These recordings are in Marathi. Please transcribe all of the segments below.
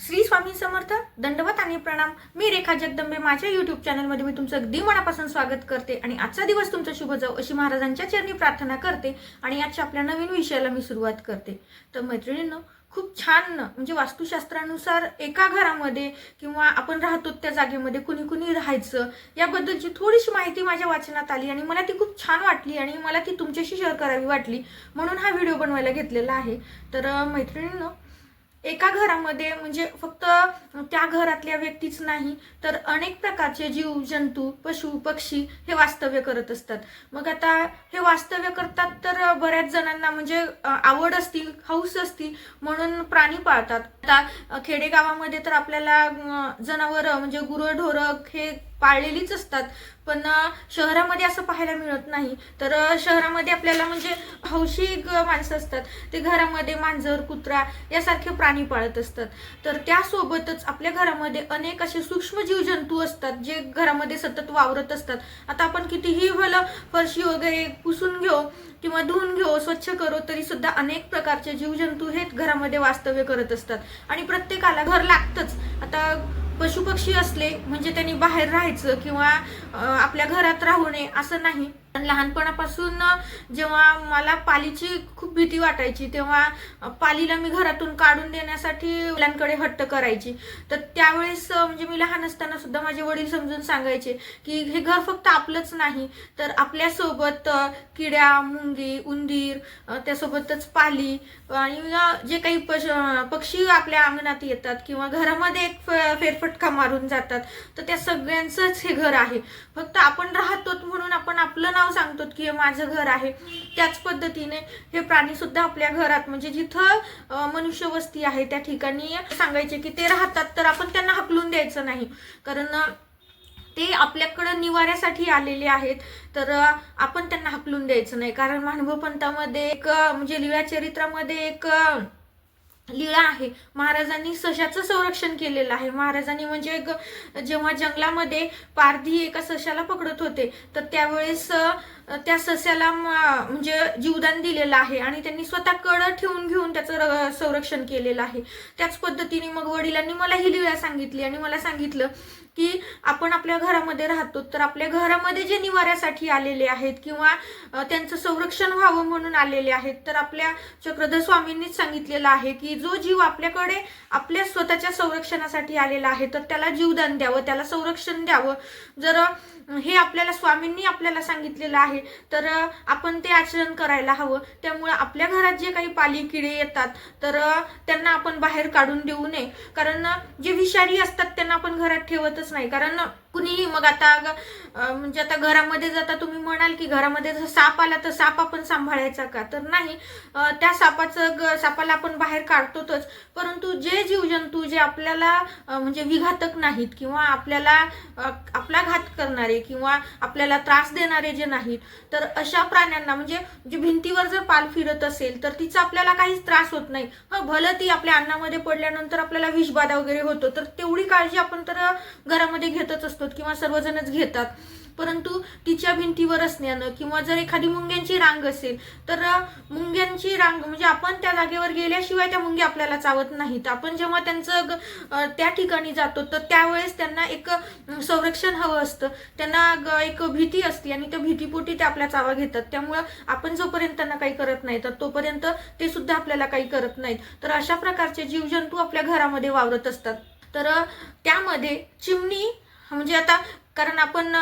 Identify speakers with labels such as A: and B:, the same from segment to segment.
A: श्री स्वामी समर्थ दंडवत आणि प्रणाम. मी रेखा जगदंबे माझ्या युट्यूब चॅनलमध्ये मी तुमचं अगदी मनापासून स्वागत करते आणि आजचा दिवस तुमचा शुभ जाऊ अशी महाराजांच्या चरणी प्रार्थना करते आणि आजच्या आपल्या नवीन विषयाला मी सुरुवात करते. तर मैत्रिणींनो खूप छान म्हणजे वास्तुशास्त्रानुसार एका घरामध्ये किंवा आपण राहतो त्या जागेमध्ये कुणी कुणी राहायचं याबद्दलची थोडीशी माहिती माझ्या वाचनात आली आणि मला ती खूप छान वाटली आणि मला ती तुमच्याशी शेअर करावी वाटली म्हणून हा व्हिडिओ बनवायला घेतलेला आहे. तर अं, मैत्रिणींनो एका घरामध्ये म्हणजे फक्त त्या घरातल्या व्यक्तीच नाही तर अनेक प्रकारचे जीव जंतू पशु पक्षी हे वास्तव्य करत असतात. मग आता हे वास्तव्य करतात तर बऱ्याच जणांना म्हणजे आवड असती हौस असती म्हणून प्राणी पाळतात. आता खेडेगावामध्ये तर आपल्याला जनावर म्हणजे गुरंढोरं हे पाळलेलीच असतात. पण शहरामध्ये असं पाहायला मिळत नाही. तर शहरामध्ये आपल्याला म्हणजे हौशी ग- माणसं असतात. ते घरामध्ये मांजर कुत्रा यासारखे प्राणी पाळत असतात. तर त्यासोबतच आपल्या घरामध्ये अनेक असे सूक्ष्म जीवजंतू असतात जे घरामध्ये सतत वावरत असतात. आता आपण कितीही भलं फरशी वगैरे पुसून घेऊ किंवा धुवून घेऊ स्वच्छ करू तरी सुद्धा अनेक प्रकारचे जीवजंतू हे घरामध्ये वास्तव्य करत असतात. आणि प्रत्येकाला घर लागतंच. आता पशुपक्षी असले म्हणजे त्यांनी बाहेर राहायचं किंवा आपल्या घरात राहू नये असं नाही. लहानपणापासून जेव्हा मला पालीची खूप भीती वाटायची तेव्हा पालीला मी घरातून काढून देण्यासाठी मुलांकडे हट्ट करायची. तर त्यावेळेस म्हणजे मी लहान असताना सुद्धा माझे वडील समजून सांगायचे की हे घर फक्त आपलंच नाही तर आपल्यासोबत किड्या मुंगी उंदीर त्यासोबतच पाली आणि जे काही पश पक्षी आपल्या अंगणात येतात किंवा घरामध्ये एक फ- फेरफटका मारून जातात तर त्या सगळ्यांचंच हे घर आहे. फक्त आपण राहतो म्हणून आपण आपलं नाव सांगतो की हे माझं घर आहे. त्याच पद्धतीने हे प्राणी सुद्धा आपल्या घरात म्हणजे जिथं मनुष्य वस्ती आहे त्या ठिकाणी सांगायचे की ते राहतात तर आपण त्यांना हकलून द्यायचं नाही. कारण ते आपल्याकडं निवाऱ्यासाठी आलेले आहेत तर आपण त्यांना हकलून द्यायचं नाही. कारण मानव पंथामध्ये एक म्हणजे लिळा चरित्रामध्ये एक लीळा आहे. महाराजांनी सशाचं संरक्षण केलेलं आहे. महाराजांनी म्हणजे ग- जेव्हा जंगलामध्ये पारधी एका सशाला पकडत होते तर त्यावेळेस त्या सस्याला म्हणजे जीवदान दिलेलं आहे आणि त्यांनी स्वतः कड ठेवून घेऊन त्याचं र- संरक्षण केलेलं आहे. त्याच पद्धतीने मग वडिलांनी मला ही लीळा सांगितली आणि मला सांगितलं की आपण आपल्या घरामध्ये राहतो तर आपल्या घरामध्ये जे निवाऱ्यासाठी आलेले आहेत किंवा त्यांचं संरक्षण व्हावं म्हणून आलेले आहेत तर आपल्या चक्रधर स्वामींनीच सांगितलेलं आहे की जो जीव आपल्याकडे आपल्या स्वतःच्या संरक्षणासाठी आलेला आहे तर त्याला जीवदान द्यावं त्याला संरक्षण द्यावं. जर हे आपल्याला स्वामींनी आपल्याला सांगितलेलं आहे तर आपण ते आचरण करायला हवं. त्यामुळे आपल्या घरात जे काही पाली किडे येतात तर त्यांना आपण बाहेर काढून देऊ नये. कारण जे विषारी असतात त्यांना आपण घरात ठेवत ठेवतच नाही. कारण कुणीही मग आता ग- म्हणजे आता घरामध्ये जाता तुम्ही म्हणाल की घरामध्ये जर साप आला तर साप आपण सांभाळायचा का? तर नाही. त्या सापाचं ग- सापाला आपण बाहेर काढतोच परंतु जे जीवजंतू जे आपल्याला म्हणजे विघातक नाहीत किंवा आपल्याला आपला घात करणारे किंवा आपल्याला त्रास देणारे जे नाहीत तर अशा प्राण्यांना म्हणजे जे भिंतीवर जर पाल फिरत असेल तर तिचा आपल्याला काहीच त्रास होत नाही. हं, भलं ती आपल्या अन्नामध्ये पडल्यानंतर आपल्याला विषबाधा वगैरे होतो तर तेवढी काळजी आपण तर घरामध्ये घेतच असतो. किंवा सर्वजणच घेतात. परंतु तिच्या भिंतीवर असण्यानं किंवा जर एखादी मुंग्यांची रांग असेल तर मुंग्यांची रांग म्हणजे आपण त्या जागेवर गेल्याशिवाय त्या मुंग्या आपल्याला चावत नाहीत. आपण जेव्हा त्यांचं ग- त्या ठिकाणी जातो तर त्यावेळेस त्यांना एक संरक्षण हवं असतं. त्यांना ग- एक भीती असते आणि त्या भीतीपोटी ते आपल्या चावा घेतात. त्यामुळं आपण जोपर्यंत त्यांना काही करत नाही तर तोपर्यंत ते सुद्धा आपल्याला काही करत नाहीत. तर अशा प्रकारचे जीवजंतू आपल्या घरामध्ये वावरत असतात. तर त्यामध्ये चिमणी म्हणजे आता कारण आपण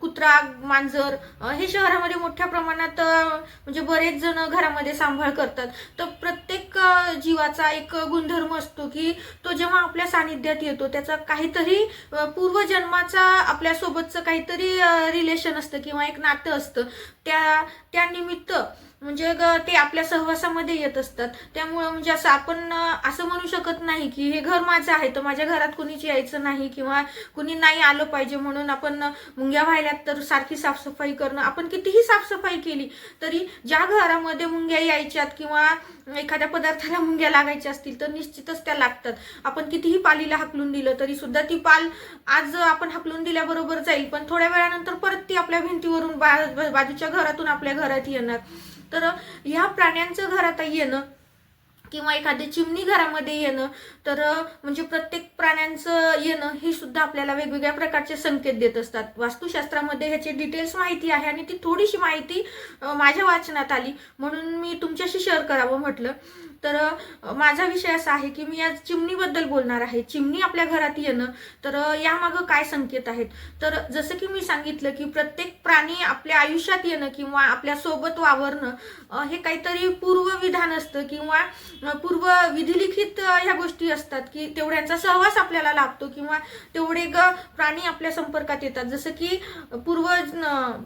A: कुत्रा मांजर हे शहरामध्ये मोठ्या प्रमाणात म्हणजे बरेच जण घरामध्ये सांभाळ करतात. तर प्रत्येक जीवाचा एक गुणधर्म असतो की तो जेव्हा आपल्या सानिध्यात येतो त्याचा काहीतरी पूर्वजन्माचा आपल्यासोबतचं काहीतरी रिलेशन असतं किंवा एक नातं असतं. त्या त्यानिमित्त म्हणजे ते आपल्या सहवासामध्ये येत असतात. त्यामुळं म्हणजे असं आपण असं म्हणू शकत नाही की हे घर माझं आहे तर माझ्या घरात कुणीच यायचं नाही किंवा कुणी नाही आलं पाहिजे म्हणून आपण मुंग्या व्हायल्यात तर सारखी साफसफाई करणं. आपण कितीही साफसफाई केली तरी ज्या घरामध्ये मुंग्या यायच्यात किंवा एखाद्या पदार्थाला मुंग्या लागायच्या असतील तर निश्चितच त्या लागतात. आपण कितीही पालीला हाकलून दिलं तरी सुद्धा ती पाल आज आपण हाकलून दिल्याबरोबर जाईल पण थोड्या वेळानंतर परत ती आपल्या भिंतीवरून बा- बाजूच्या घरातून आपल्या घरात येणार. तर ह्या प्राण्यांचं घरात येणं किंवा एखादी चिमणी घरामध्ये येणं तर म्हणजे प्रत्येक प्राण्यांचं येणं हे सुद्धा आपल्याला वेगवेगळ्या प्रकारचे संकेत देत असतात. वास्तुशास्त्रामध्ये ह्याची डिटेल्स माहिती आहे आणि ती थोडीशी माहिती माझ्या वाचनात आली. म्हणून मी तुमच्याशी शेअर करावं म्हटलं. तर माझा विषय असा आहे की मी आज चिमणीबद्दल बोलणार आहे. चिमणी आपल्या घरात येणं तर यामागं काय संकेत आहेत? तर जसं की मी सांगितलं की प्रत्येक प्राणी आपल्या आयुष्यात येणं किंवा आपल्यासोबत वावरणं हे काहीतरी पूर्वविधान असतं किंवा पूर्व विधिलिखित ह्या गोष्टी असतात की तेवढ्यांचा सहवास आपल्याला लाभतो किंवा तेवढे ग प्राणी आपल्या संपर्कात येतात. जसं की पूर्व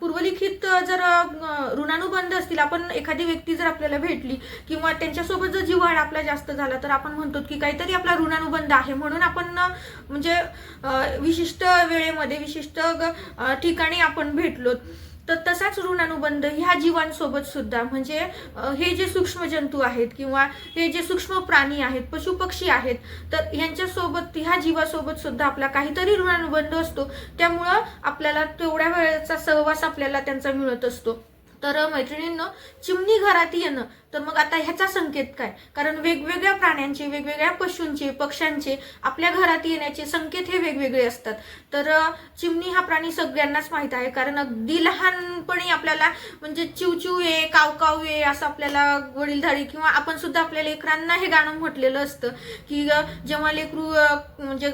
A: पूर्वलिखित जर ऋणानुबंध असतील आपण एखादी व्यक्ती जर आपल्याला भेटली किंवा त्यांच्यासोबत जर जिव्हाळा आपला जास्त झाला तर आपण म्हणतो की काहीतरी आपला ऋणानुबंध आहे. म्हणून आपण म्हणजे विशिष्ट वेळेमध्ये विशिष्ट ग- ठिकाणी आपण भेटलो. तर तसाच ऋणानुबंध ह्या जीवांसोबत सुद्धा म्हणजे हे जे सूक्ष्म जंतू आहेत किंवा हे जे सूक्ष्म प्राणी आहेत पशुपक्षी आहेत तर यांच्यासोबत ह्या जीवासोबत सुद्धा आपला काहीतरी ऋणानुबंध असतो. त्यामुळं आपल्याला तेवढ्या वेळेचा सहवास आपल्याला त्यांचा मिळत असतो. तर मैत्रिणींनो चिमणी घरात येणं. तर मग आता ह्याचा संकेत काय? कारण वेगवेगळ्या प्राण्यांचे वेगवेगळ्या पशूंचे पक्ष्यांचे आपल्या घरात येण्याचे संकेत हे वेगवेगळे असतात. तर चिमणी हा प्राणी सगळ्यांनाच माहीत आहे. कारण अगदी लहानपणी आपल्याला म्हणजे चिवचिव ये काव ये असं आपल्याला वडीलधारी किंवा आपण सुद्धा आपल्या लेकरांना हे गाणं म्हटलेलं असतं की जेव्हा लेकरू म्हणजे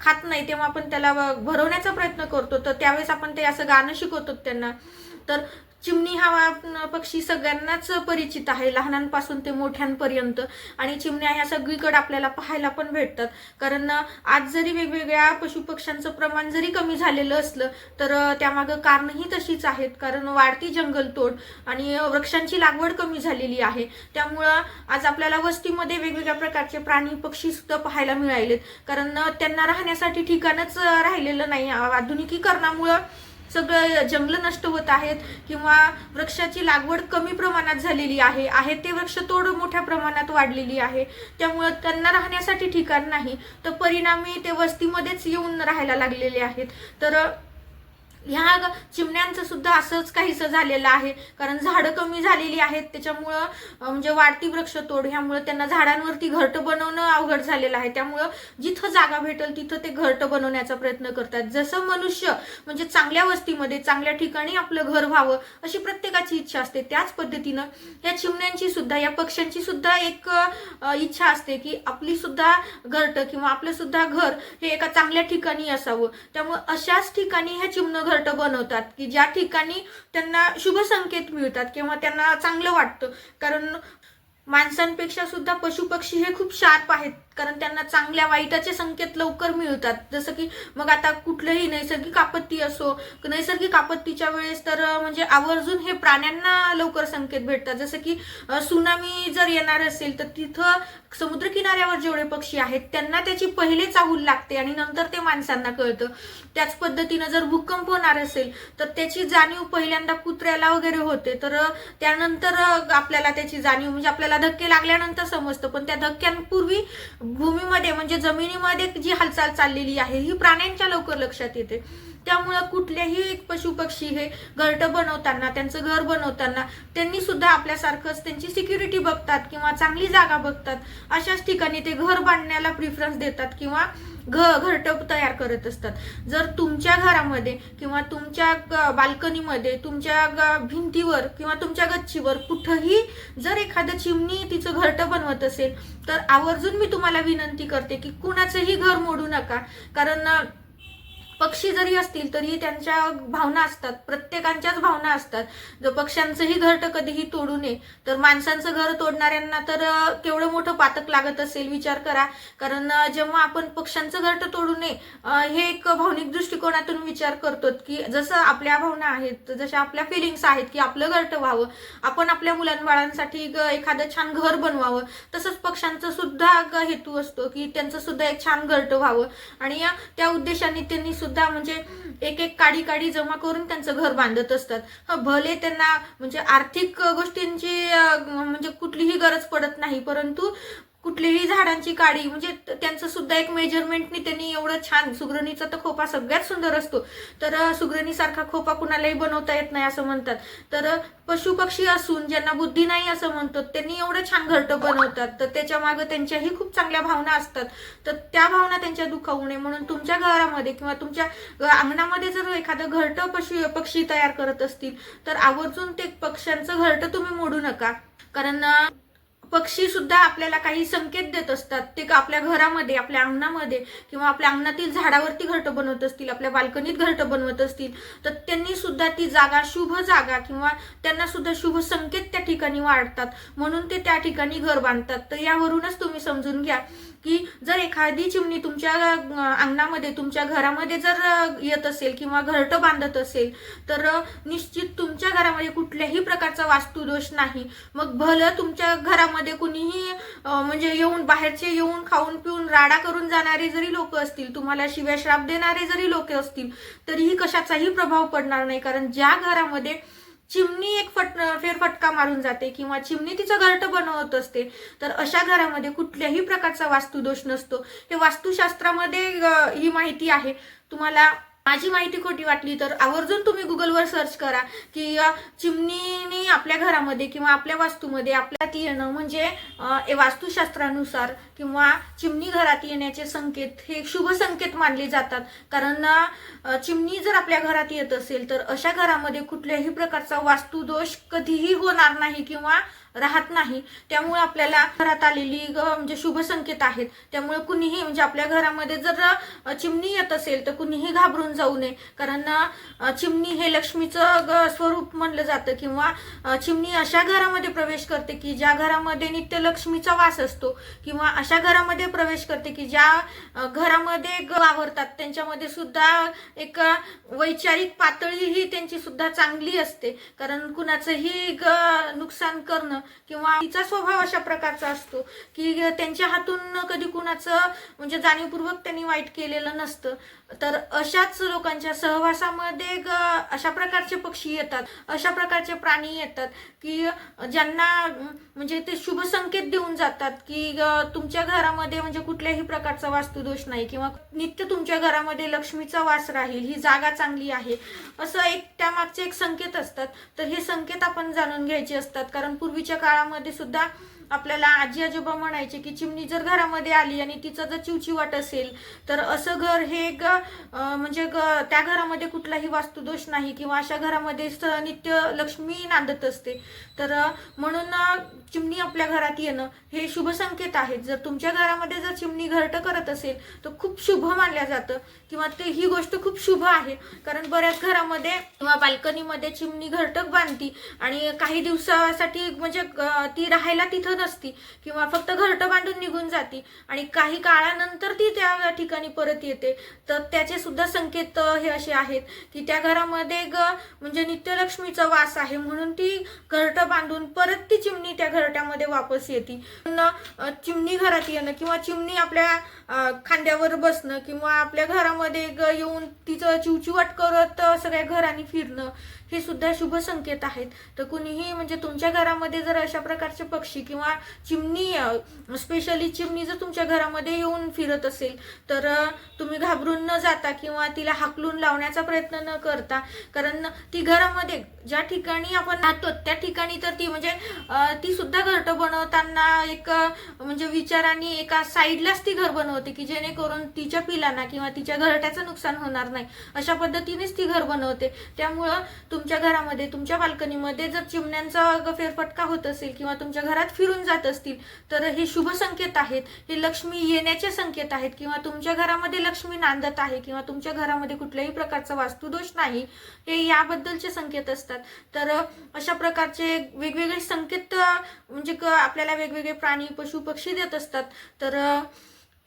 A: खात नाही तेव्हा आपण त्याला भरवण्याचा प्रयत्न करतो. तर त्यावेळेस आपण ते असं गाणं शिकवतो त्यांना. तर चिमणी हा पक्षी सगळ्यांनाच परिचित आहे. लहानांपासून ते मोठ्यांपर्यंत. आणि चिमण्या ह्या सगळीकडे आपल्याला पाहायला पण भेटतात. कारण आज जरी वेगवेगळ्या पशुपक्ष्यांचं प्रमाण जरी कमी झालेलं असलं तर त्यामागं कारणही तशीच आहेत. कारण वाढती जंगलतोड आणि वृक्षांची लागवड कमी झालेली आहे. त्यामुळं आज आपल्याला वस्तीमध्ये वेगवेगळ्या प्रकारचे प्राणी पक्षी सुद्धा पाहायला मिळालेत कारण त्यांना राहण्यासाठी ठिकाणच राहिलेलं नाही. आधुनिकीकरणामुळं सगळं जंगल नष्ट होत आहेत किंवा वृक्षाची लागवड कमी प्रमाणात झालेली आहे आहे ते वृक्ष तोड मोठ्या प्रमाणात वाढलेली आहे. त्यामुळं त्यांना राहण्यासाठी ठिकाण नाही. तर परिणामी ते वस्तीमध्येच येऊन राहायला लागलेले आहेत. तर ह्या ग- चिमण्यांचं सुद्धा असंच काहीसं झालेलं आहे. कारण झाडं कमी झालेली आहेत. त्याच्यामुळं म्हणजे वाढती वृक्षतोड ह्यामुळं त्यांना झाडांवरती घरटं बनवणं अवघड झालेलं आहे. त्यामुळं जिथं जागा भेटेल तिथं ते घरटं बनवण्याचा प्रयत्न करतात. जसं मनुष्य म्हणजे चांगल्या वस्तीमध्ये चांगल्या ठिकाणी आपलं घर व्हावं अशी प्रत्येकाची इच्छा असते. त्याच पद्धतीनं या चिमण्यांची सुद्धा या पक्ष्यांची सुद्धा एक इच्छा असते की आपली सुद्धा घरटं किंवा आपलं सुद्धा घर हे एका चांगल्या ठिकाणी असावं. त्यामुळे अशाच ठिकाणी ह्या चिमणं घरटं बनवतात की ज्या ठिकाणी त्यांना शुभ संकेत मिळतात किंवा त्यांना चांगलं वाटतं. कारण माणसांपेक्षा सुद्धा पशुपक्षी हे खूप शार्प आहेत. कारण त्यांना चांगल्या वाईटाचे संकेत लवकर मिळतात. जसं की मग आता कुठलंही नैसर्गिक आपत्ती असो नैसर्गिक आपत्तीच्या वेळेस तर म्हणजे आवर्जून हे प्राण्यांना लवकर संकेत भेटतात. जसं की सुनामी जर येणार असेल तर तिथं समुद्रकिनाऱ्यावर जेवढे पक्षी आहेत त्यांना त्याची पहिले चाहूल लागते आणि नंतर ते माणसांना कळतं. त्याच पद्धतीनं जर भूकंप होणार असेल तर त्याची जाणीव पहिल्यांदा कुत्र्याला वगैरे होते. तर त्यानंतर आपल्याला त्याची जाणीव म्हणजे आपल्याला धक्के लागल्यानंतर समजतं. पण त्या धक्क्यांपूर्वी भूमीमध्ये म्हणजे जमिनीमध्ये जी हालचाल चाललेली आहे ही प्राण्यांच्या लवकर लक्षात येते. त्यामुळं कुठल्याही एक पशुपक्षी हे घरटं बनवताना त्यांचं घर बनवताना त्यांनी सुद्धा आपल्यासारखंच त्यांची सिक्युरिटी बघतात किंवा चांगली जागा बघतात. अशाच ठिकाणी ते घर बांधण्याला प्रिफरन्स देतात किंवा घ घरटं तयार करत असतात. जर तुमच्या घरामध्ये किंवा तुमच्या ग- बाल्कनीमध्ये तुमच्या ग- भिंतीवर किंवा तुमच्या गच्चीवर कुठंही जर एखादं चिमणी तिचं घरटं बनवत असेल तर आवर्जून मी तुम्हाला विनंती करते की कुणाचंही घर मोडू नका. कारण पक्षी जरी असतील तरी त्यांच्या भावना असतात. प्रत्येकांच्याच भावना असतात. जर पक्ष्यांचंही घरट कधीही तोडू नये तर माणसांचं घर तोडणाऱ्यांना तर केवढं मोठं पातक लागत असेल विचार करा. कारण जेव्हा आपण पक्ष्यांचं घरट तोडू नये हे एक भावनिक दृष्टिकोनातून विचार करतो की जसं आपल्या भावना आहेत जशा आपल्या फिलिंग्स आहेत की आपलं घरटं व्हावं. आपण आपल्या मुलांबाळांसाठी एखादं छान घर बनवावं. तसंच पक्ष्यांचं सुद्धा हेतू असतो की त्यांचं सुद्धा एक छान घरटं व्हावं. आणि त्या उद्देशाने त्यांनी सुद्धा म्हणजे एक एक काडी काडी जमा करून त्यांचं घर बांधत असतात. भले त्यांना म्हणजे आर्थिक गोष्टींची म्हणजे कुठलीही गरज पडत नाही परंतु कुठलीही झाडांची काडी म्हणजे त्यांचं सुद्धा एक मेजरमेंटनी त्यांनी एवढं छान सुगरणीचा तर खोपा सगळ्यात सुंदर असतो. तर सुग्रणीसारखा सुगरणीसारखा खोपा कुणालाही बनवता येत नाही असं म्हणतात. तर पशुपक्षी पशु पक्षी असून ज्यांना बुद्धी नाही असं म्हणतो त्यांनी एवढं छान घरटं बनवतात. तर त्याच्यामागे त्यांच्याही खूप चांगल्या भावना असतात. तर त्या भावना त्यांच्या दुखावू नये. म्हणून तुमच्या घरामध्ये किंवा तुमच्या अंगणामध्ये जर एखादं घरटं पशु पक्षी तयार करत असतील तर आवर्जून ते पक्ष्यांचं घरटं तुम्ही मोडू नका. कारण पक्षी सुद्धा आपल्याला काही संकेत देत असतात. ते का आपल्या घरामध्ये आपल्या अंगणामध्ये किंवा आपल्या अंगणातील झाडावरती घरटं बनवत असतील आपल्या बाल्कनीत घरटं बनवत असतील तर त्यांनी सुद्धा ती जागा शुभ जागा किंवा त्यांना सुद्धा शुभ संकेत त्या ठिकाणी वाढतात. म्हणून ते त्या ठिकाणी घर बांधतात. तर यावरूनच तुम्ही समजून घ्या की जर एखादी चिमणी तुमच्या अंगणामध्ये तुमच्या घरामध्ये जर येत असेल किंवा घरटं बांधत असेल तर निश्चित तुमच्या घरामध्ये कुठल्याही प्रकारचा वास्तुदोष नाही. मग भलं तुमच्या घरामध्ये कुणीही म्हणजे येऊन बाहेरचे येऊन खाऊन पिऊन राडा करून जाणारे जरी लोक असतील तुम्हाला शिव्या श्राप देणारे जरी लोक असतील तरीही कशाचाही प्रभाव पडणार नाही. कारण ज्या घरामध्ये चिमणी एक फट फेरफटका मारून जाते किंवा चिमणी तिचं घरट बनवत असते तर अशा घरामध्ये कुठल्याही प्रकारचा वास्तुदोष नसतो. हे वास्तुशास्त्रामध्ये ही माहिती आहे. तुम्हाला माझी माहिती खोटी वाटली तर आवर्जून तुम्ही गुगलवर सर्च करा की चिमणीने आपल्या घरामध्ये किंवा आपल्या वास्तूमध्ये आपल्यात येणं म्हणजे वास्तुशास्त्रानुसार किंवा चिमणी घरात येण्याचे संकेत हे शुभ संकेत मानले जातात. कारण चिमणी जर आपल्या घरात येत असेल तर अशा घरामध्ये कुठल्याही प्रकारचा वास्तुदोष कधीही होणार नाही किंवा राहत नाही. त्यामुळे आपल्याला घरात आलेली ग- म्हणजे शुभ संकेत आहेत. त्यामुळे कुणीही म्हणजे आपल्या घरामध्ये जर चिमणी येत असेल तर कुणीही घाबरून जाऊ नये. कारण चिमणी हे लक्ष्मीचं ग- स्वरूप म्हणलं जातं किंवा चिमणी अशा घरामध्ये प्रवेश करते की ज्या घरामध्ये नित्य लक्ष्मीचा वास असतो किंवा अशा घरामध्ये प्रवेश करते की ज्या घरामध्ये ग- वावरतात त्यांच्यामध्ये सुद्धा एक वैचारिक पातळी ही त्यांची सुद्धा चांगली असते. कारण कुणाचंही ग- नुकसान करणं किंवा तिचा स्वभाव अशा प्रकारचा असतो की त्यांच्या हातून कधी कुणाचं म्हणजे जाणीवपूर्वक त्यांनी वाईट केलेलं नसतं. तर अशाच लोकांच्या सहवासामध्ये अशा प्रकारचे पक्षी येतात अशा प्रकारचे प्राणी येतात की ज्यांना म्हणजे ते शुभ संकेत देऊन जातात की तुमच्या घरामध्ये म्हणजे कुठल्याही प्रकारचा वास्तुदोष नाही किंवा नित्य तुमच्या घरामध्ये लक्ष्मीचा वास राहील ही जागा चांगली आहे. असं एक त्यामागचे एक संकेत असतात. तर हे संकेत आपण जाणून घ्यायचे असतात. कारण पूर्वीच्या काळामध्ये सुद्धा आपल्याला आजी आजोबा म्हणायचे की चिमणी जर घरामध्ये आली आणि तिचा जर चिवचिवाट असेल तर असं घर हे ग म्हणजे ग त्या घरामध्ये कुठलाही वास्तुदोष नाही किंवा अशा घरामध्ये स- नित्य लक्ष्मी नांदत असते. तर म्हणून चिमणी आपल्या घरात येणं हे शुभ संकेत आहेत. जर तुमच्या घरामध्ये जर चिमणी घरटं करत असेल तर खूप शुभ मानलं जातं किंवा ते ही गोष्ट खूप शुभ आहे. कारण बऱ्याच घरामध्ये किंवा बाल्कनीमध्ये चिमणी घरटक बांधती आणि काही दिवसासाठी म्हणजे ती राहायला तिथं नसती किंवा फक्त घरटं बांधून निघून जाती आणि काही काळानंतर ती त्या ठिकाणी परत येते. तर त्याचे सुद्धा संकेत हे असे आहेत की त्या घरामध्ये ग म्हणजे नित्यलक्ष्मीचा वास आहे म्हणून ती घरटं बांधून परत ती चिमणी त्या घरट्यामध्ये वापस येते. चिमणी घरात येणं किंवा चिमणी आपल्या खांद्यावर बसणं किंवा आपल्या घरामध्ये ग येऊन तिचं चिवचिवाट करत सगळ्या घरांनी फिरणं हे सुद्धा शुभ संकेत आहेत. तर कुणीही म्हणजे तुमच्या घरामध्ये जर अशा प्रकारचे पक्षी किंवा चिमणी स्पेशली चिमणी जर तुमच्या घरामध्ये येऊन फिरत असेल तर तुम्ही घाबरून न जाता किंवा तिला हाकलून लावण्याचा प्रयत्न न करता कारण ती घरामध्ये ज्या ठिकाणी आपण राहतो त्या ठिकाणी तर ती म्हणजे ती सुद्धा घरटं बनवताना एक म्हणजे विचाराने एका साईडलाच ती घर बनवते की जेणेकरून तिच्या पिलांना किंवा तिच्या घरट्याचं नुकसान होणार नाही. अशा पद्धतीनेच ती घर बनवते. त्यामुळं तुमच्या घरामध्ये तुमच्या बाल्कनीमध्ये जर चिमण्यांचा फेरफटका होत असेल किंवा तुमच्या घरात फिरून जात असतील तर हे शुभ संकेत आहेत. हे लक्ष्मी येण्याचे संकेत आहेत. किंवा तुमच्या घरामध्ये लक्ष्मी नांदत आहे किंवा तुमच्या घरामध्ये कुठल्याही प्रकारचा वास्तुदोष नाही हे याबद्दलचे संकेत असतात. तर अशा प्रकारचे वेगवेगळे संकेत म्हणजे क- आपल्याला वेगवेगळे प्राणी पशु पक्षी देत असतात. तर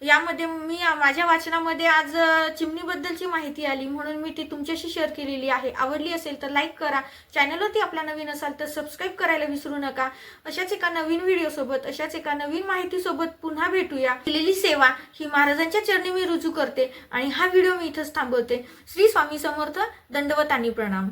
A: यामध्ये मी माझ्या वाचनामध्ये आज चिमणीबद्दलची माहिती आली म्हणून मी ती तुमच्याशी शेअर केलेली आहे. आवडली असेल तर लाईक करा. चॅनलवरती आपला नवीन असाल तर सबस्क्राईब करायला विसरू नका. अशाच एका नवीन व्हिडिओसोबत अशाच एका नवीन माहितीसोबत पुन्हा भेटूया. केलेली सेवा ही महाराजांच्या चरणी मी रुजू करते आणि हा व्हिडिओ मी इथंच थांबवते. श्री स्वामी समर्थ दंडवत आणि प्रणाम.